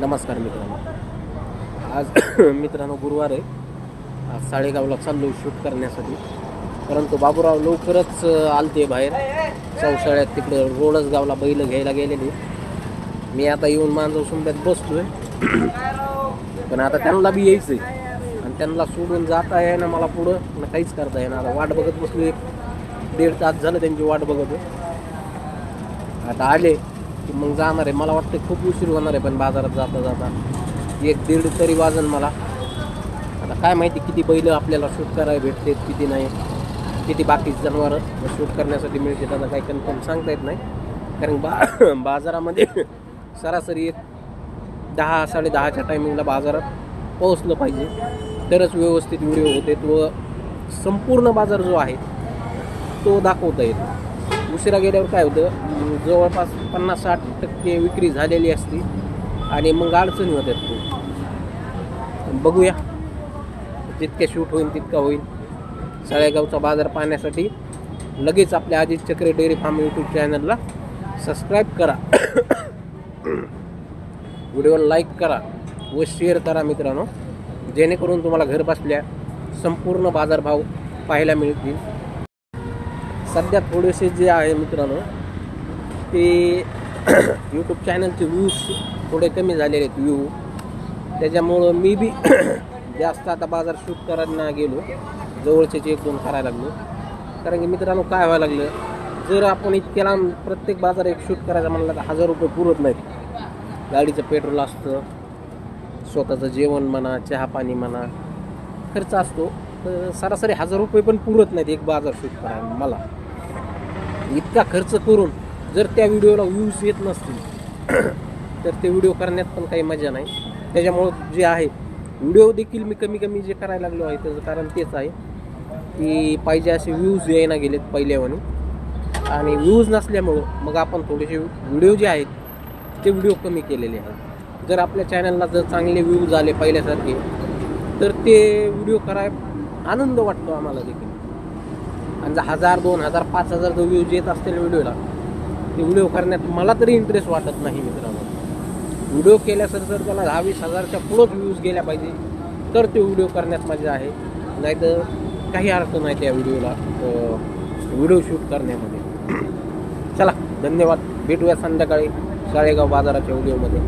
नमस्कार मित्रांनो. आज मित्रांनो गुरुवार आहे. आज साडेगावला चाललो शूट करण्यासाठी. परंतु बाबूराव लवकरच आलते बाहेर. चौसाळ्यात तिकडे रोडच गावला बैल घ्यायला गेलेली. मी आता येऊन मांजव सुंब्यात बसतोय पण आता त्यांना बी यायचं आहे आणि त्यांना सोडून जाता ना मला पुढं. मला काहीच करता येणार आता वाट बघत बसलो एक दीड तास झालं त्यांची वाट बघत आता आले. की मग जाणार आहे. मला वाटतं खूप उशीर होणार आहे पण बाजारात जाता जाता. एक दीड तरी वाजन मला. आता काय माहिती किती बैल आपल्याला शूट करायला भेटते किती नाही. किती बाकी जनावरं शूट करण्यासाठी मिळते आता काही कन्फर्म सांगता येत नाही. कारण बा बाजारामध्ये सरासरी एक दहा साडे दहाच्या टायमिंगला बाजारात पोहोचलं पाहिजे. तरच व्यवस्थित व्हिडिओ होते. व संपूर्ण बाजार जो आहे तो दाखवता येतो. उशिरा गेल्यावर काय होतं जवळपास पन्नास साठ टक्के विक्री झालेली असती आणि मग अडचणी होत्यात खूप बघूया. जितक्या शूट होईल तितका होईल. सळेगावचा बाजार पाहण्यासाठी लगेच आपल्या Ajit Chakre dairy farm YouTube चॅनलला सबस्क्राईब करा. व्हिडिओला लाईक करा व शेअर करा मित्रांनो. जेणेकरून तुम्हाला घर बसल्या संपूर्ण बाजारभाव पाहायला मिळतील. सध्या थोडेसे जे आहे मित्रांनो ते यूट्यूब चॅनलचे व्ह्यूज थोडे कमी झालेले आहेत व्ह्यू त्याच्यामुळं मी बी जास्त आता बाजार शूट करायला गेलो. जवळचे एक दोन करायला लागलो. कारण की मित्रांनो काय व्हायला लागलं? जर आपण इतक्या लांब प्रत्येक बाजार एक शूट करायचा म्हणलं तर हजार रुपये पुरत नाहीत. गाडीचं पेट्रोल असतं स्वतःचं जेवण म्हणा चहा पाणी म्हणा खर्च असतो. तर सरासरी हजार रुपये पण पुरत नाहीत एक बाजार शूट करायला मला. इतका खर्च करून जर त्या व्हिडिओला व्ह्यूज येत नसतील तर ते व्हिडिओ करण्यात पण काही मजा नाही. त्याच्यामुळं जे आहे व्हिडिओ देखील मी कमी कमी जे करायला लागलो आहे त्याचं कारण तेच आहे की पाहिजे असे व्ह्यूज यायला गेलेत पहिल्यावानी. आणि व्ह्यूज नसल्यामुळं मग आपण थोडेसे व्हिडिओ जे आहेत ते व्हिडिओ कमी केलेले आहेत. जर आपल्या चॅनलला जर चांगले व्ह्यूज आले पहिल्यासारखे तर ते व्हिडिओ कराय आनंद वाटतो आम्हाला देखील. आणि जर हजार दोन हजार पाच हजार जो व्ह्यूज येत असतील व्हिडिओला ते व्हिडिओ करण्यात मला तरी इंटरेस्ट वाटत नाही मित्रांनो. व्हिडिओ केल्यासर जर त्याला दहा वीस हजारच्या पुढंच व्ह्यूज गेल्या पाहिजे तर ते व्हिडिओ करण्यात मजा आहे. नाहीतर काही अर्थ नाही त्या व्हिडिओला व्हिडिओ शूट करण्यामध्ये. चला धन्यवाद. भेटूया संध्याकाळी शाळेगाव बाजाराच्या व्हिडिओमध्ये.